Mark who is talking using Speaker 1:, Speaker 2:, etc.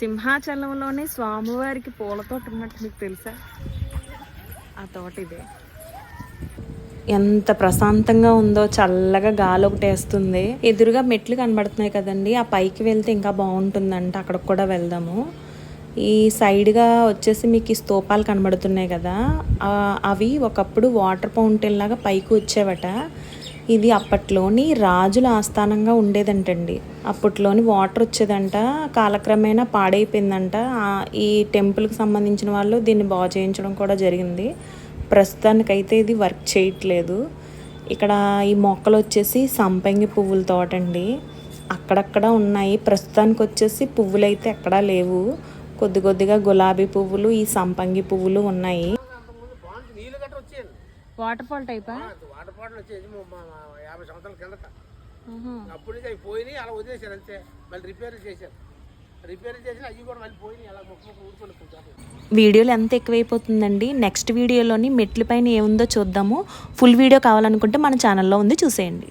Speaker 1: సింహాచలంలోనే స్వామివారికి పూల తోట ఉన్నట్టు మీకు తెలుసా? ఆ తోట ఇదే. ఎంత ప్రశాంతంగా ఉందో చల్లగా గాలి ఒకటి వేస్తుంది. ఎదురుగా మెట్లు కనబడుతున్నాయి కదండి. ఆ పైకి వెళ్తే ఇంకా బాగుంటుందంట. అక్కడికి కూడా వెళ్దాము. ఈ సైడ్గా వచ్చేసి మీకు ఈ స్తూపాలు కనబడుతున్నాయి కదా. అవి ఒకప్పుడు వాటర్ ఫౌంటైన్ లాగా పైకి వచ్చేవట. ఇది అప్పట్లోని రాజుల ఆస్థానంగా ఉండేదంటండి. అప్పట్లోని వాటర్ వచ్చేదంట కాలక్రమేణా పాడైపోయిందంట. ఈ టెంపుల్కి సంబంధించిన వాళ్ళు దీన్ని బాగు చేయించడం కూడా జరిగింది. ప్రస్తుతానికైతే ఇది వర్క్ చేయట్లేదు. ఇక్కడ ఈ మొక్కలు వచ్చేసి సంపంగి పువ్వుల తోట అండి అక్కడక్కడ ఉన్నాయి. ప్రస్తుతానికి వచ్చేసి పువ్వులు అయితే ఎక్కడా లేవు. కొద్ది కొద్దిగా గులాబీ పువ్వులు ఈ సంపంగి పువ్వులు ఉన్నాయి. వాటర్ ఫాల్ టైపా?
Speaker 2: వాటర్ బాటిల్ వచ్చేసి యాభై సంవత్సరాల కిందట. అప్పుడు అవి పోయినాయి అలా వదిలేశారు అంతే. మళ్ళీ రిపేర్ చేశారు. రిపేర్ చేసిన అవి కూడా మళ్ళీ పోయినాయి అలా మొక్క ఊరుకొని
Speaker 1: వీడియోలు ఎంత ఎక్కువైపోతుందండి? నెక్స్ట్ వీడియోలోని మెట్ల పైన ఏముందో చూద్దాము. ఫుల్ వీడియో కావాలనుకుంటే మన ఛానల్లో ఉంది చూసేయండి.